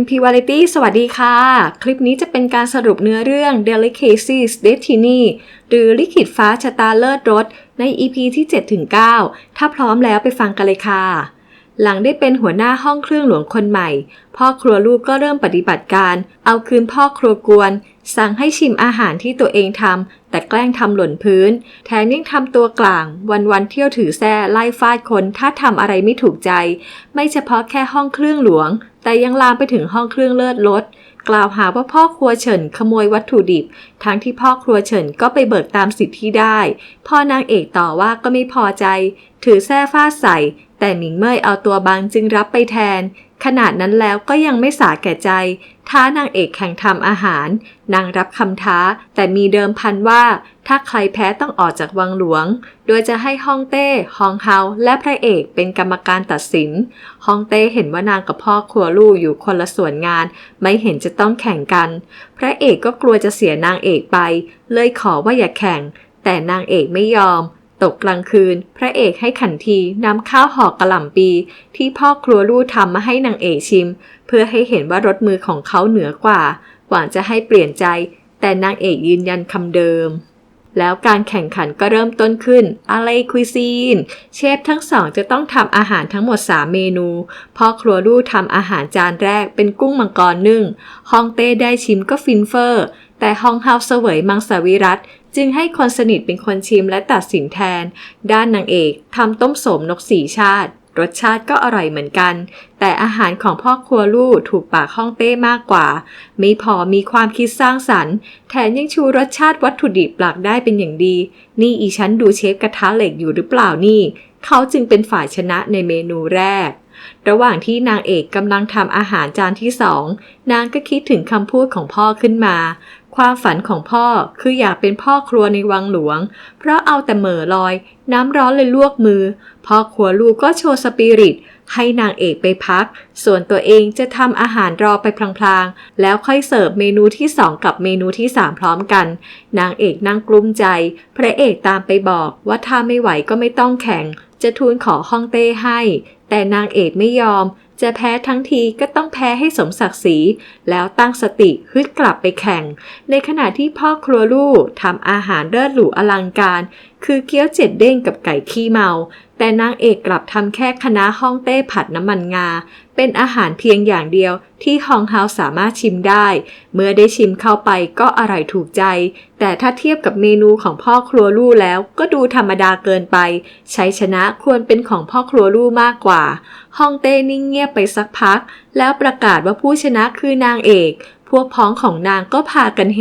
MP Variety สวัสดีค่ะ คลิปนี้จะเป็นการสรุปเนื้อเรื่อง Delicacies Destiny หรือลิขิตฟ้าชะตาเลิศรส ใน EP ที่ 7-9 ถ้าพร้อมแล้วไปฟังกันเลยค่ะ หลังได้เป็นหัวหน้าห้องเครื่องหลวงคนใหม่ พ่อครัวลูกก็เริ่มปฏิบัติการ เอาคืนพ่อครัวกวน สั่งให้ชิมอาหารที่ตัวเองทำแต่แกล้งทำหล่นพื้น แถมยังทำตัวกลาง วันๆเที่ยวถือแส้ไล่ฟาดคนถ้าทำอะไรไม่ถูกใจ ไม่เฉพาะแค่ห้องเครื่องหลวง แต่ยังลามไปถึงห้องเครื่องเลิศรถกล่าวหาว่าพ่อครัวเฉินขโมยวัตถุดิบ ทั้งที่พ่อครัวเฉินก็ไปเบิกตามสิทธิ์ที่ได้ พ่อนางเอกต่อว่าก็ไม่พอใจ ถือแส้ฟาดใส่ แต่หมิงเมยเอาตัวบางจึงรับไปแทน ขนาดนั้นแล้วก็ยังไม่สาแก่ใจ ท้านางเอกแข่งทำอาหาร นางรับคำท้า แต่มีเดิมพันว่า ถ้าใครแพ้ต้องออกจากวังหลวง โดยจะให้ฮ่องเต้ฮองเฮา และพระเอกเป็นกรรมการตัดสินฮ่องเต้เห็นว่านางกับพ่อครัวลูกอยู่คนละส่วนงาน ไม่เห็นจะต้องแข่งกัน พระเอกก็กลัวจะเสียนางเอกไป เลยขอว่าอย่าแข่ง แต่นางเอกไม่ยอม ตกกลางคืน พระเอกให้ขันทีนำข้าวห่อกระหล่ำปี ที่พ่อครัวลูกทำมาให้นางเอกชิม เพื่อให้เห็นว่ารสมือของเขาเหนือกว่า หวังจะให้เปลี่ยนใจ แต่นางเอกยืนยันคำเดิม แล้วการแข่งขันก็เริ่มต้นขึ้น อะไรคุยซีน เชฟทั้งสองจะต้องทำอาหารทั้งหมด 3 เมนู พ่อครัวลูกทำอาหารจานแรกเป็นกุ้งมังกรนึ่ง ฮองเต้ได้ชิมก็ฟินเฟอร์แต่ฮองเฮาเสวยมังสวิรัต จึงให้คนสนิทเป็นคนชิมและตัดสินแทน ด้านนางเอกทำต้มโสมนกสีชาติ รสชาติก็อร่อยเหมือนกัน แต่อาหารของพ่อครัวลูกถูกปากห้องเต้มากกว่า ไม่พอมีความคิดสร้างสรรค์แถมยังชูรสชาติวัตถุดิบหลักได้เป็นอย่างดี นี่อีฉันดูเชฟกระทะเหล็กอยู่หรือเปล่านี่ เขาจึงเป็นฝ่ายชนะในเมนูแรกระหว่างที่นางเอกกำลังทำอาหารจานที่สอง นางก็คิดถึงคำพูดของพ่อขึ้นมา ความฝันของพ่อคืออยากเป็นพ่อครัวในวังหลวง เพราะเอาแต่เหม่อลอย น้ำร้อนเลยลวกมือ พ่อครัวลูกก็โชว์สปิริต ให้นางเอกไปพัก ส่วนตัวเองจะทำอาหารรอไปพลางๆ แล้วค่อยเสิร์ฟเมนูที่2กับเมนูที่3พร้อมกัน นางเอกนั่งกลุ้มใจ พระเอกตามไปบอกว่าถ้าไม่ไหวก็ไม่ต้องแข่ง จะทูลขอห้องเต้ให้ แต่นางเอกไม่ยอม จะแพ้ทั้งทีก็ต้องแพ้ให้สมศักดิ์ศรี แล้วตั้งสติฮึดกลับไปแข่ง ในขณะที่พ่อครัวลูกทำอาหารเลิศหรูอลังการ คือเกี๊ยวเจ็ดเด้งกับไก่ขี้เมา แต่นางเอกกลับทำแค่คณะห้องเต้ผัดน้ำมันงา เป็นอาหารเพียงอย่างเดียวที่ฮองเฮาสามารถชิมได้ เมื่อได้ชิมเข้าไปก็อร่อยถูกใจ แต่ถ้าเทียบกับเมนูของพ่อครัวลู่แล้วก็ดูธรรมดาเกินไป ชัยชนะควรเป็นของพ่อครัวลู่มากกว่า ฮองเต้นิ่งเงียบไปสักพัก แล้วประกาศว่าผู้ชนะคือนางเอก พวกพ้องของนางก็พากันเฮ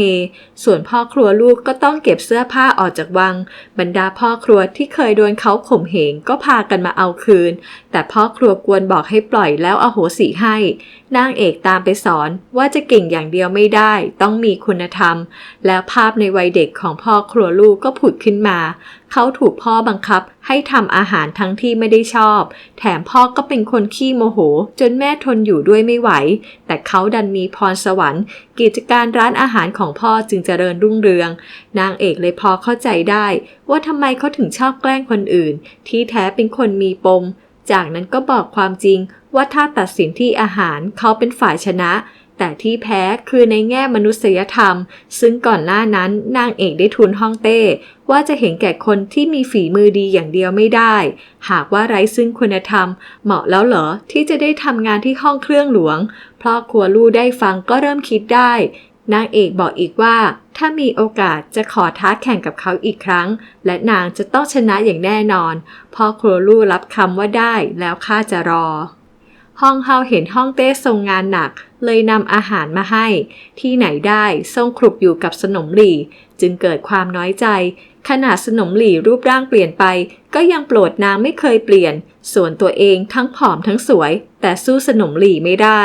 ส่วนพ่อครัวลูกก็ต้องเก็บเสื้อผ้าออกจากวัง บรรดาพ่อครัวที่เคยโดนเขาข่มเหงก็พากันมาเอาคืน แต่พ่อครัวกวนบอกให้ปล่อยแล้วอโหสิให้ นางเอกตามไปสอนว่าจะเก่งอย่างเดียวไม่ได้ ต้องมีคุณธรรม แล้วภาพในวัยเด็กของพ่อครัวลูกก็ผุดขึ้นมา เขาถูกพ่อบังคับให้ทำอาหารทั้งที่ไม่ได้ชอบ แถมพ่อก็เป็นคนขี้โมโห จนแม่ทนอยู่ด้วยไม่ไหว แต่เขาดันมีพรสวรรค์ กิจการร้านอาหารของพ่อจึงเจริญรุ่งเรือง นางเอกเลยพอเข้าใจได้ ว่าทำไมเขาถึงชอบแกล้งคนอื่น ที่แท้เป็นคนมีปม จากนั้นก็บอกความจริงว่าถ้าตัดสินที่อาหารเขาเป็นฝ่ายชนะ แต่ที่แพ้คือในแง่มนุษยธรรม ซึ่งก่อนหน้านั้นนางเอกได้ทูลฮ่องเต้ ว่าจะเห็นแก่คนที่มีฝีมือดีอย่างเดียวไม่ได้ หากว่าไร้ซึ่งคุณธรรม เหมาะแล้วเหรอที่จะได้ทำงานที่ห้องเครื่องหลวง เพราะครัวลู่ได้ฟังก็เริ่มคิดได้ นางเอกบอกอีกว่า ถ้ามีโอกาสจะขอท้าแข่งกับเขาอีกครั้ง และนางจะต้องชนะอย่างแน่นอนพ่อครัวลู่รับคำว่าได้แล้วข้าจะรอ ฮ่องเฮาเห็นฮ่องเต้ทรงงานหนัก เลยนำอาหารมาให้ ที่ไหนได้ทรงคลุกอยู่กับสนมหลี่ จึงเกิดความน้อยใจ ขนาดสนมหลี่รูปร่างเปลี่ยนไป ก็ยังโปรดนางไม่เคยเปลี่ยน ส่วนตัวเองทั้งผอมทั้งสวย แต่สู้สนมหลี่ไม่ได้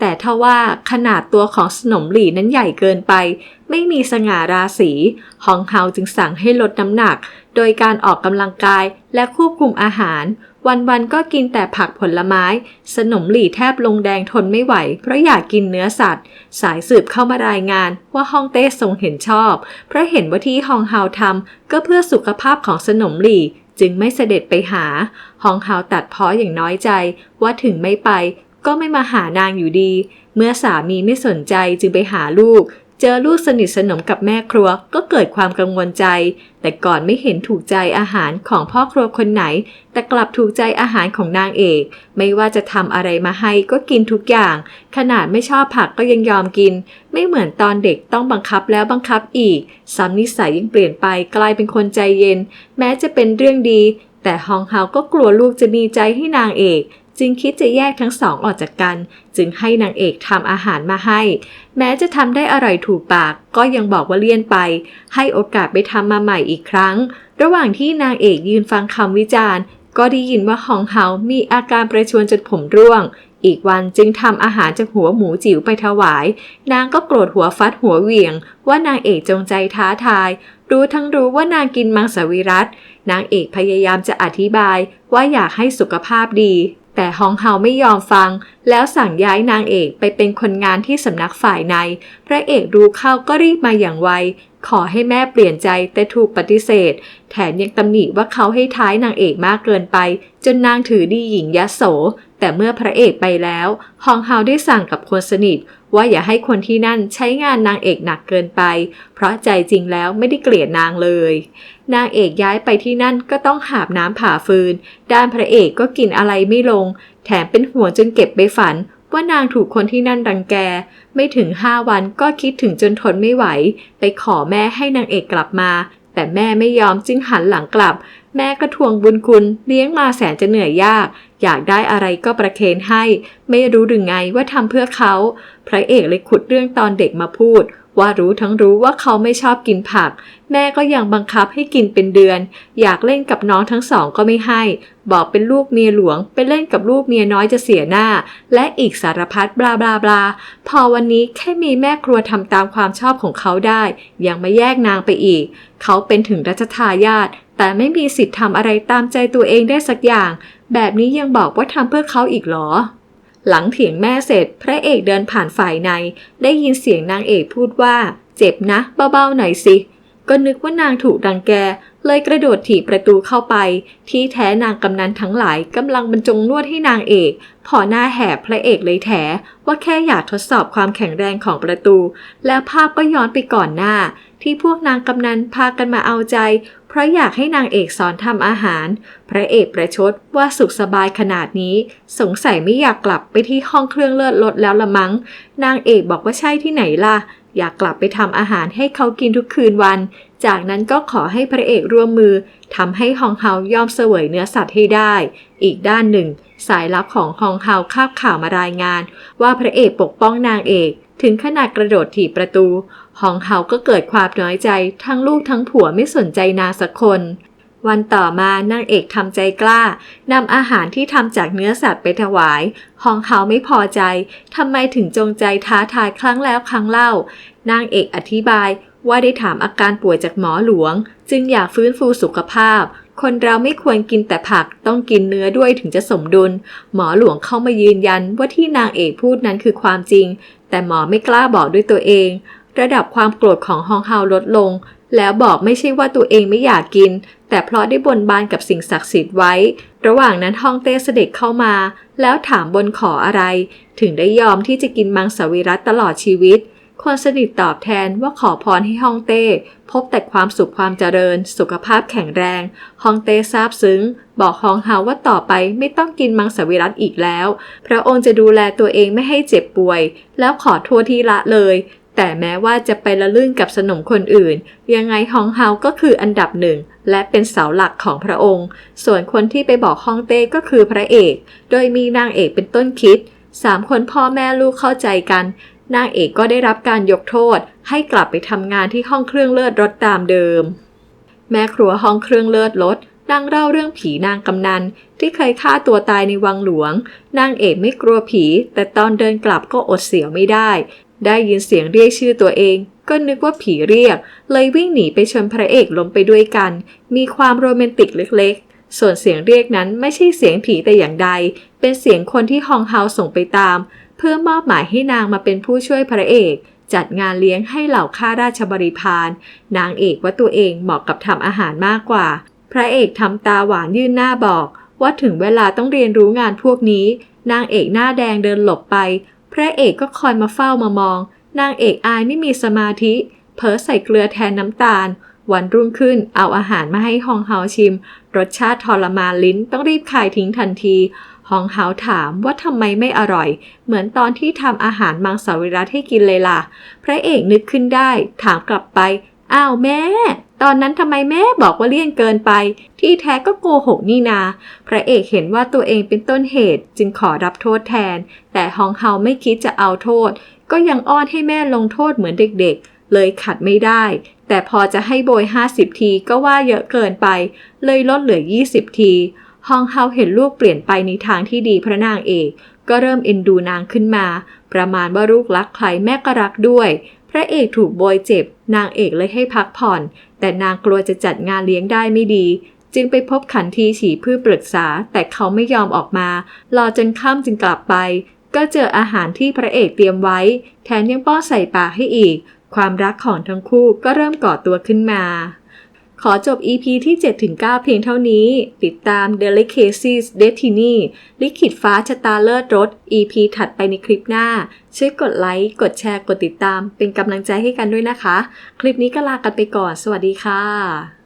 แต่ถ้าว่าขนาดตัวของสนมหลี่นั้นใหญ่เกินไป ไม่มีสง่าราศีฮองเฮาจึงสั่งให้ลดน้ำหนัก โดยการออกกำลังกายและควบคุมอาหาร วันๆก็กินแต่ผักผลไม้ สนมหลี่แทบลงแดงทนไม่ไหว เพราะอยากกินเนื้อสัตว์ สายสืบเข้ามารายงานว่าฮ่องเต้ทรงเห็นชอบ เพราะเห็นว่าที่ฮองเฮาทำก็เพื่อสุขภาพของสนมหลี่จึงไม่เสด็จไปหา ฮองเฮาตัดเพ้ออย่างน้อยใจว่าถึงไม่ไปก็ไม่มาหานางอยู่ดี เมื่อสามีไม่สนใจจึงไปหาลูก เจอลูกสนิทสนมกับแม่ครัวก็เกิดความกังวลใจ แต่ก่อนไม่เห็นถูกใจอาหารของพ่อครัวคนไหน แต่กลับถูกใจอาหารของนางเอก ไม่ว่าจะทำอะไรมาให้ก็กินทุกอย่าง ขนาดไม่ชอบผักก็ยังยอมกิน ไม่เหมือนตอนเด็กต้องบังคับแล้วบังคับอีกซ้ำนิสัยยิ่งเปลี่ยนไปกลายเป็นคนใจเย็น แม้จะเป็นเรื่องดี แต่ฮองเฮาก็กลัวลูกจะมีใจให้นางเอก จึงคิดจะแยกทั้งสองออกจากกัน จึงให้นางเอกทำอาหารมาให้ แม้จะทำได้อร่อยถูกปาก ก็ยังบอกว่าเลี่ยนไป ให้โอกาสไปทำมาใหม่อีกครั้ง ระหว่างที่นางเอกยืนฟังคำวิจารณ์ ก็ได้ยินว่าฮองเฮามีอาการประชวนจนผมร่วง อีกวันจึงทำอาหารจากหัวหมูจิ๋วไปถวาย นางก็โกรธหัวฟัดหัวเหวี่ยง ว่านางเอกจงใจท้าทาย รู้ทั้งรู้ว่านางกินมังสวิรัตนางเอกพยายามจะอธิบายว่าอยากให้สุขภาพดี แต่ฮองเฮาไม่ยอมฟัง แล้วสั่งย้ายนางเอกไปเป็นคนงานที่สำนักฝ่ายใน พระเอกรู้เข้าก็รีบมาอย่างไว ขอให้แม่เปลี่ยนใจแต่ถูกปฏิเสธ แถมยังตำหนิว่าเขาให้ท้ายนางเอกมากเกินไป จนนางถือดีหญิงยโส แต่เมื่อพระเอกไปแล้วฮองเฮาได้สั่งกับคนสนิท ว่าอย่าให้คนที่นั่นใช้งานนางเอกหนักเกินไป เพราะใจจริงแล้วไม่ได้เกลียดนางเลย นางเอกย้ายไปที่นั่นก็ต้องหาบน้ำผ่าฟืน ด้านพระเอกก็กินอะไรไม่ลงแถมเป็นห่วงจนเก็บไปฝัน ว่านางถูกคนที่นั่นรังแก ไม่ถึงห้าวันก็คิดถึงจนทนไม่ไหว ไปขอแม่ให้นางเอกกลับมา แต่แม่ไม่ยอมจึงหันหลังกลับ แม่ก็ทวงบุญคุณ เลี้ยงมาแสนจะเหนื่อยยาก อยากได้อะไรก็ประเคนให้ ไม่รู้หรือไงว่าทำเพื่อเขา พระเอกเลยขุดเรื่องตอนเด็กมาพูด ว่ารู้ทั้งรู้ว่าเขาไม่ชอบกินผัก แม่ก็ยังบังคับให้กินเป็นเดือน อยากเล่นกับน้องทั้งสองก็ไม่ให้ บอกเป็นลูกเมียหลวง ไปเล่นกับลูกเมียน้อยจะเสียหน้า และอีกสารพัดบลาบลาบลาพอวันนี้แค่มีแม่ครัวทำตามความชอบของเขาได้ ยังไม่แยกนางไปอีก เขาเป็นถึงรัชทายาท แต่ไม่มีสิทธิ์ทำอะไรตามใจตัวเองได้สักอย่าง แบบนี้ยังบอกว่าทำเพื่อเขาอีกเหรอ หลังเถียงแม่เสร็จ พระเอกเดินผ่านฝ่ายใน ได้ยินเสียงนางเอกพูดว่า เจ็บนะ เบาๆหน่อยสิ ก็นึกว่านางถูกดังแก เลยกระโดดถีบประตูเข้าไป ที่แท้นางกำนันทั้งหลายกำลังบรรจงนวดให้นางเอก พอหน้าแหบพระเอกเลยแถว่าแค่อยากทดสอบความแข็งแรงของประตู แล้วภาพก็ย้อนไปก่อนหน้า ที่พวกนางกำนันพากันมาเอาใจ เพราะอยากให้นางเอกสอนทำอาหาร พระเอกประชดว่าสุขสบายขนาดนี้ สงสัยไม่อยากกลับไปที่ห้องเครื่องเลือดลดแล้วละมัง้ง นางเอกบอกว่าใช่ที่ไหนล่ะ อยากกลับไปทำอาหารให้เขากินทุกคืนวัน จากนั้นก็ขอให้พระเอกร่วมมือทำให้ฮองเฮายอมเสวยเนื้อสัตว์ให้ได้ อีกด้านหนึ่ง สายลับของฮองเฮาคาบข่าวมารายงาน ว่าพระเอกปกป้องนางเอก ถึงขนาดกระโดดถีบประตูฮองเฮาก็เกิดความน้อยใจ ทั้งลูกทั้งผัวไม่สนใจนางสักคน วันต่อมานางเอกทำใจกล้านำอาหารที่ทำจากเนื้อสัตว์ไปถวายฮองเฮาไม่พอใจทำไมถึงจงใจท้าทายครั้งแล้วครั้งเล่า นางเอกอธิบายว่าได้ถามอาการป่วยจากหมอหลวง จึงอยากฟื้นฟูสุขภาพ คนเราไม่ควรกินแต่ผักต้องกินเนื้อด้วยถึงจะสมดุล หมอหลวงเข้ามายืนยันว่าที่นางเอกพูดนั้นคือความจริง แต่หมอไม่กล้าบอกด้วยตัวเอง ระดับความโกรธของฮองเฮาลดลง แล้วบอกไม่ใช่ว่าตัวเองไม่อยากกิน แต่เพราะได้บนบานกับสิ่งศักดิ์สิทธิ์ไว้ ระหว่างนั้นฮ่องเต้เสด็จเข้ามา แล้วถามบนขออะไร ถึงได้ยอมที่จะกินมังสวิรัตตลอดชีวิต คนสนิทตอบแทนว่าขอพรให้ฮ่องเต้ พบแต่ความสุขความเจริญ สุขภาพแข็งแรงฮ่องเต้ซาบซึ้ง บอกฮองเฮาว่าต่อไปไม่ต้องกินมังสวิรัตอีกแล้ว พระองค์จะดูแลตัวเองไม่ให้เจ็บป่วย แล้วขอโทษที่ละเลย แต่แม้ว่าจะไปละลื่นกับสนมคนอื่น ยังไงฮองเฮาก็คืออันดับหนึ่ง และเป็นเสาหลักของพระองค์ ส่วนคนที่ไปบอกฮองเต้ก็คือพระเอก โดยมีนางเอกเป็นต้นคิดสามคนพ่อแม่ลูกเข้าใจกัน นางเอกก็ได้รับการยกโทษ ให้กลับไปทำงานที่ห้องเครื่องเลือดรถตามเดิม แม่ครัวห้องเครื่องเลือดรถนั่งเล่าเรื่องผีนางกำนัน ที่เคยฆ่าตัวตายในวังหลวง นางเอกไม่กลัวผี แต่ตอนเดินกลับก็อดเสียวไม่ได้ ได้ยินเสียงเรียกชื่อตัวเอง ก็นึกว่าผีเรียก เลยวิ่งหนีไปชนพระเอกล้มไปด้วยกัน มีความโรแมนติกเล็กๆ ส่วนเสียงเรียกนั้นไม่ใช่เสียงผีแต่อย่างใด เป็นเสียงคนที่ฮองเฮาส่งไปตาม เพื่อมอบหมายให้นางมาเป็นผู้ช่วยพระเอก จัดงานเลี้ยงให้เหล่าข้าราชบริพารนางเอกว่าตัวเองเหมาะกับทำอาหารมากกว่า พระเอกทำตาหวานยื่นหน้าบอก ว่าถึงเวลาต้องเรียนรู้งานพวกนี้ นางเอกหน้าแดงเดินหลบไป ระเอกก็คอยมาเฝ้ามามอง นางเอกอายไม่มีสมาธิ เผลอใส่เกลือแทนน้ำตาล วันรุ่งขึ้นเอาอาหารมาให้ฮองเฮาชิม รสชาติทรมานลิ้นต้องรีบคายทิ้งทันทีฮองเฮาถามว่าทำไมไม่อร่อย เหมือนตอนที่ทำอาหารมังสวิรัตให้กินเลยล่ะ พระเอกนึกขึ้นได้ ถามกลับไป อ้าวแม่ ตอนนั้นทำไมแม่บอกว่าเลี่ยนเกินไป ที่แท้ก็โกหกนี่นา พระเอกเห็นว่าตัวเองเป็นต้นเหตุจึงขอรับโทษแทน แต่ฮองเฮาไม่คิดจะเอาโทษ ก็ยังอ้อนให้แม่ลงโทษเหมือนเด็กๆ เลยขัดไม่ได้ แต่พอจะให้โบย 50 ทีก็ว่าเยอะเกินไป เลยลดเหลือ 20 ทีฮองเฮาเห็นลูกเปลี่ยนไปในทางที่ดีพระนางเอก ก็เริ่มเอ็นดูนางขึ้นมา ประมาณว่าลูกรักใครแม่ก็รักด้วย พระเอกถูกโบยเจ็บ นางเอกเลยให้พักผ่อน แต่นางกลัวจะจัดงานเลี้ยงได้ไม่ดี จึงไปพบขันทีฉีเพื่อปรึกษา แต่เขาไม่ยอมออกมา รอจนค่ำจึงกลับไป ก็เจออาหารที่พระเอกเตรียมไว้ แถมยังป้อนใส่ปากให้อีก ความรักของทั้งคู่ก็เริ่มก่อตัวขึ้นมา ขอจบ EP ที่ 7-9 เพียงเท่านี้ ติดตาม Delicacies Destiny ลิขิตฟ้าชะตาเลิศรส EP ถัดไปในคลิปหน้า ช่วยกดไลค์ กดแชร์ กดติดตาม เป็นกำลังใจให้กันด้วยนะคะ คลิปนี้ก็ลากันไปก่อน สวัสดีค่ะ